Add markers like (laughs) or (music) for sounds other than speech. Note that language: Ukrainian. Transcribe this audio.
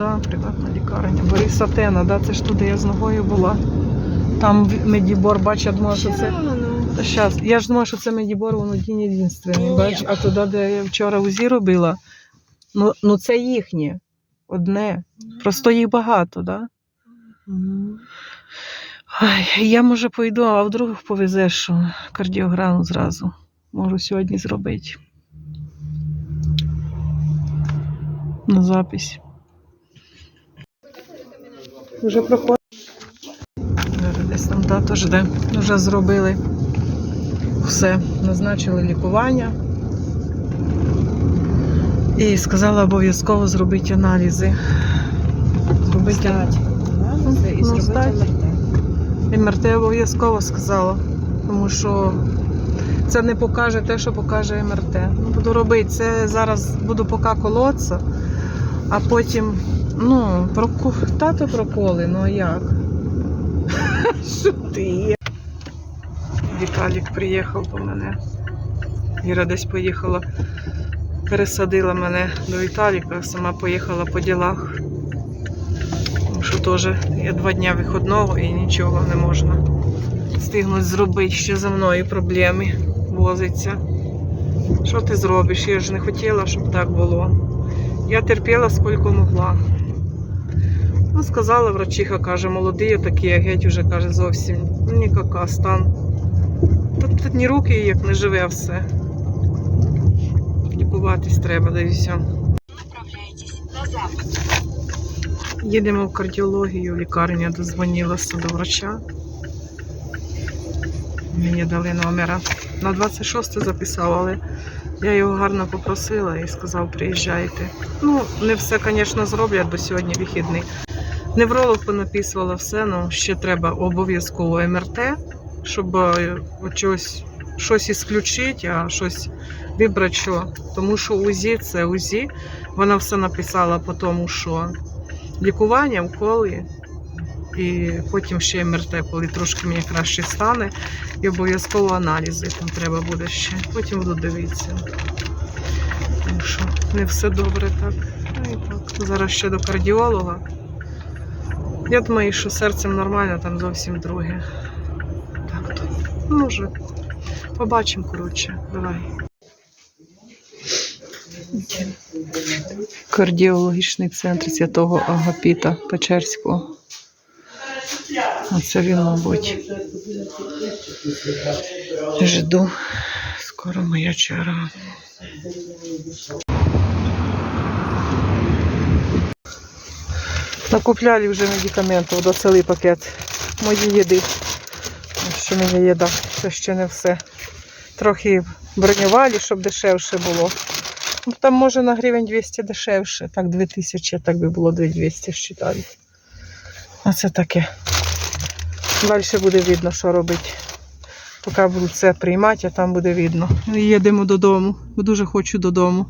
Да, приватна лікарня. Бориса Тена, да? це ж туди я з ногою була. Там Медібор, бач, я думала, що це. Та щас. Я ж думала, що це Медібор, воно дінь єдинственний, бач, а туди, де я вчора УЗІ робила, ну, ну це їхнє. Одне. Просто їх багато, да? Ай, я може пойду, а вдруг повезеш що кардіограму зразу. Можу сьогодні зробити. На запись. Вже проходить. Десь там тато жде. Вже зробили все. Назначили лікування. І сказала обов'язково зробити аналізи. Зробити. Аналізи і Ну, зробити. МРТ. МРТ обов'язково сказала, тому що це не покаже те, що покаже МРТ. Ну, буду робити це зараз буду поки колоться, а потім, ну, проку... тато проколи, ну а як? (laughs) Що ти? є? Віталік приїхав по мене. Іра десь поїхала, пересадила мене до Віталіка, сама поїхала по ділах. Що теж є два дня виходного і нічого не можна встигнути зробити. Ще за мною проблеми возиться. Що ти зробиш? Я ж не хотіла, щоб так було. Я терпіла скільки могла. Ну, сказала врачиха, каже, молодий такий, а геть уже каже зовсім нікака стан. Тут, тут ні руки, як не живе все. Лікуватись треба, да і все. Їдемо в кардіологію, в лікарню, я дозвонилася до врача. Мені дали номера. На 26 записав, але я його гарно попросила і сказав, приїжджайте. Ну, не все, звісно, зроблять, бо сьогодні вихідний. Невролог понаписувала все, але ще треба обов'язково МРТ, щоб е, чогось, щось ісключити, а щось вибрати що. Тому що УЗІ це УЗІ. Вона все написала по тому, що лікування, уколи, і потім ще МРТ, коли трошки мені краще стане, і обов'язково аналізи там треба буде ще. Потім буду дивитися. Тому що не все добре так. Ну і так. Зараз ще до кардіолога. Я думаю, що серцем нормально, там зовсім друге. Так то. Вже побачимо, коротше. Давай. Кардіологічний центр святого Агапіта Печерського. Оце він, мабуть. Жду. Скоро моя черга. Накупляли вже медикаментів до цілий пакет моєї їди. Що мені їда, це ще не все. Трохи бронювали, щоб дешевше було. Ну, там може на гривень 200 дешевше. Так, 2000, так би було 2200 считали. Оце таке. Далі буде видно, що робити. Поки буду це приймати, а там буде видно. І Їдемо додому. Бо Дуже хочу додому.